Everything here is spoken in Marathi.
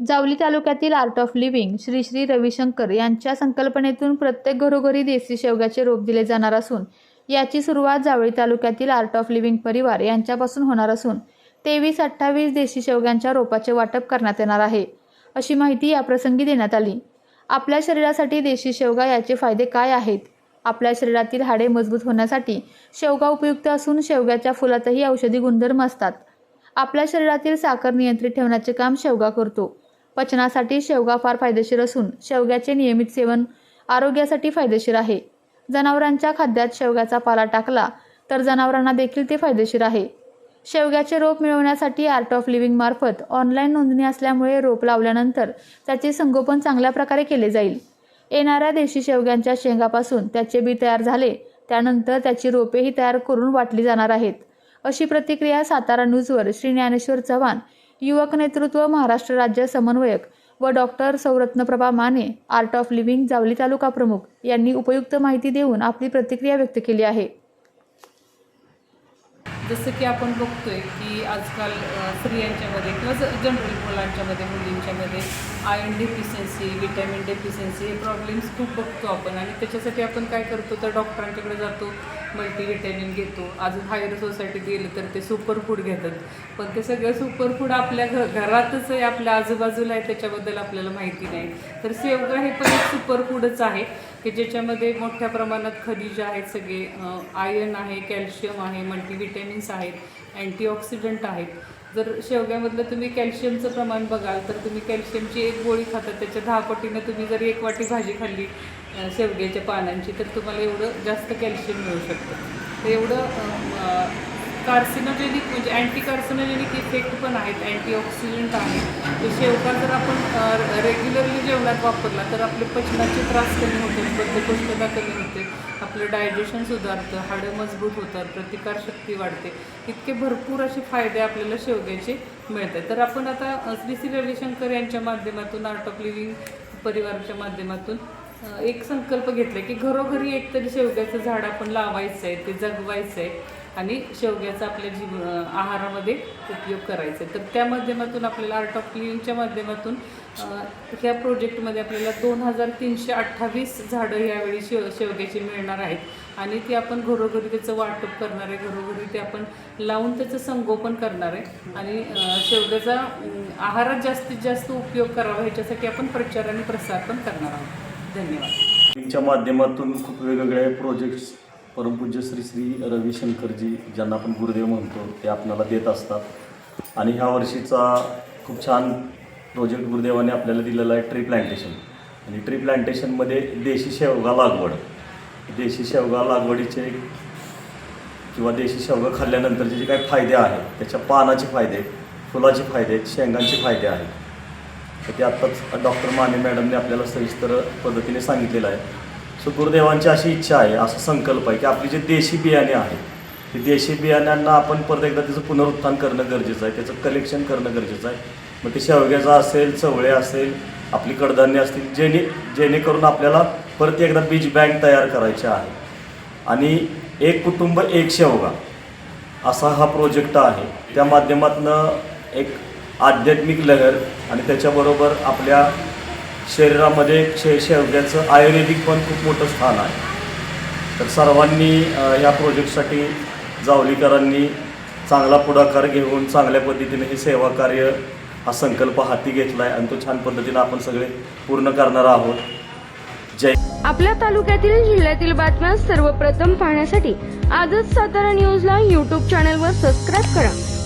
जावली तालुक्यातील art of living Shri Shri Ravishankar यांच्या संकल्पनेतून प्रत्येक घरोघरी देसी शेवग्याचे रोप दिले जाणार असून याची सुरुवात जावळी तालुक्यातील आर्ट ऑफ लिव्हिंग परिवार यांच्यापासून होणार असून तेवीस अठ्ठावीस देशी शेवग्यांच्या रोपाचे वाटप करण्यात येणार आहे. अशी माहिती याप्रसंगी देण्यात आली. आपल्या शरीरासाठी देशी शेवगा याचे फायदे काय आहेत? आपल्या शरीरातील हाडे मजबूत होण्यासाठी शेवगा उपयुक्त असून शेवग्याच्या फुलातही औषधी गुणधर्म असतात. आपल्या शरीरातील साखर नियंत्रित ठेवण्याचे काम शेवगा करतो. पचनासाठी शेवगा फार फायदेशीर असून शेवग्याचे नियमित सेवन आरोग्यासाठी फायदेशीर आहे. जनावरांच्या खाद्यात शेवग्याचा पाला टाकला तर जनावरांना देखील ते फायदेशीर आहे. शेवग्याचे रोप मिळवण्यासाठी आर्ट ऑफ लिव्हिंग मार्फत ऑनलाईन नोंदणी असल्यामुळे रोप लावल्यानंतर त्याचे संगोपन चांगल्या प्रकारे केले जाईल. येणाऱ्या देशी शेवग्यांच्या शेंगापासून त्याचे बी तयार झाले त्यानंतर त्याची रोपेही तयार करून वाटली जाणार आहेत. अशी प्रतिक्रिया सातारा न्यूजवर श्री ज्ञानेश्वर चव्हाण युवक नेतृत्व महाराष्ट्र राज्य समन्वयक व doctor Sauratnaprabha Mane art of living Jawali taluka प्रमुख यांनी उपयुक्त माहिती देऊन आपली प्रतिक्रिया व्यक्त केली आहे. जसं की आपण बघतोय की आजकाल स्त्रियांच्यामध्ये किंवा जनरल मुलांच्यामध्ये मुलींच्यामध्ये आयर्न डेफिशियन्सी विटॅमिन डेफिशियन्सी हे प्रॉब्लेम्स खूप बघतो आपण. आणि त्याच्यासाठी आपण काय करतो? तर डॉक्टरांच्याकडे जातो. मल्टीविटॅमिन घेतो. अजून हायर सोसायटीत गेलं तर ते सुपर फूड घेतात. पण ते सगळं सुपर फूड आपल्या घ घरातच आहे आपल्या आजूबाजूला आहे त्याच्याबद्दल आपल्याला माहिती नाही. तर शेवगा हे पण एक सुपर फूडच आहे की ज्याच्यामध्ये मोठ्या प्रमाणात खनिज आहेत सगळे आयर्न आहे कॅल्शियम आहे मल्टीविटॅमिन्स आहेत अँटीऑक्सिडंट आहेत. जर शेवग्यामधलं तुम्ही कॅल्शियमचं प्रमाण बघाल तर तुम्ही कॅल्शियमची एक गोळी खाता त्याच्या दहा पटीनं तुम्ही जर एक वाटी भाजी खाल्ली शेवग्याच्या पानांची तर तुम्हाला एवढं जास्त कॅल्शियम मिळू शकतं. तर एवढं कार्सिनोजेनिक म्हणजे अँटी कार्सिनोजेनिक इफेक्ट पण आहेत अँटीऑक्सिडंट आहेत. तर शेवगा जर आपण रेग्युलरली जेवणात वापरला तर आपले पचनाचे त्रास कमी होतात बद्धकोष्ठता कमी होते. आपलं डायजेशन सुधारतं हाडं मजबूत होतात प्रतिकारशक्ती वाढते. इतके भरपूर असे फायदे आपल्याला शेवग्याचे मिळतात. तर आपण आता श्री श्री रविशंकर यांच्या माध्यमातून आर्ट ऑफ लिव्हिंग परिवाराच्या माध्यमातून एक संकल्प घेतला की घरोघरी एक तरी शेवग्याचं झाड आपण लावायचं आहे ते जगवायचं आहे आणि शेवग्याचा आपल्या जीव आहारामध्ये उपयोग करायचा आहे तर त्या माध्यमातून आपल्याला आर्ट ऑफ लिव्हिंगच्या माध्यमातून ह्या प्रोजेक्टमध्ये आपल्याला दोन हजार तीनशे अठ्ठावीस झाडं यावेळी शेव शेवग्याची मिळणार आहेत. आणि ती आपण घरोघरी त्याचं वाटप करणार आहे. घरोघरी ते आपण लावून त्याचं संगोपन करणार आहे. आणि शेवग्याचा आहारात जास्तीत जास्त उपयोग करावा ह्याच्यासाठी आपण प्रचार आणि प्रसार पण करणार आहोत. धन्यवाद. च्या माध्यमातून खूप वेगवेगळे प्रोजेक्ट्स परमपूज्य श्री श्री रविशंकरजी ज्यांना आपण गुरुदेव म्हणतो ते आपल्याला देत असतात. आणि ह्या वर्षीचा खूप छान प्रोजेक्ट गुरुदेवाने आपल्याला दिलेला आहे ट्री प्लांटेशन आणि ट्री प्लांटेशनमध्ये देशी शेवगा लागवड. देशी शेवगा लागवडीचे किंवा देशी शेवगा खाल्ल्यानंतरचे जे काही फायदे आहेत त्याच्या पानाचे फायदे फुलाचे फायदे शेंगांचे फायदे आहेत तर ते आत्ताच डॉक्टर माने मॅडमने आपल्याला सविस्तर पद्धतीने सांगितलेलं आहे. सो गुरुदेवांची अशी इच्छा आहे असा संकल्प आहे की आपली जे देशी बियाणे आहेत ते देशी बियाण्यांना आपण परत एकदा त्याचं पुनरुत्थान करणं गरजेचं आहे त्याचं कलेक्शन करणं गरजेचं आहे. मग ते शेवग्याचं असेल चवळे असेल आपली कडधान्य असतील जेणे जेणेकरून आपल्याला परत एकदा बीज बँक तयार करायची आहे. आणि एक कुटुंब एक शेवगा असा हा प्रोजेक्ट आहे. त्या माध्यमातनं एक आध्यात्मिक लहर आणि त्याच्याबरोबर आपल्या शरीरामध्ये शे शेवग्याचं आयुर्वेदिक पण खूप मोठं स्थान आहे. तर सर्वांनी या प्रोजेक्टसाठी जावलीकरांनी चांगला पुढाकार घेऊन चांगल्या पद्धतीने हे सेवा कार्य हा संकल्प हाती घेतला आहे आणि तो छान पद्धतीने आपण सगळे पूर्ण करणार आहोत. जय आपल्या तालुक्यातील जिल्ह्यातील बातम्या सर्वप्रथम पाहण्यासाठी आजच सातारा न्यूजला यूट्यूब चॅनलवर सबस्क्राईब करा.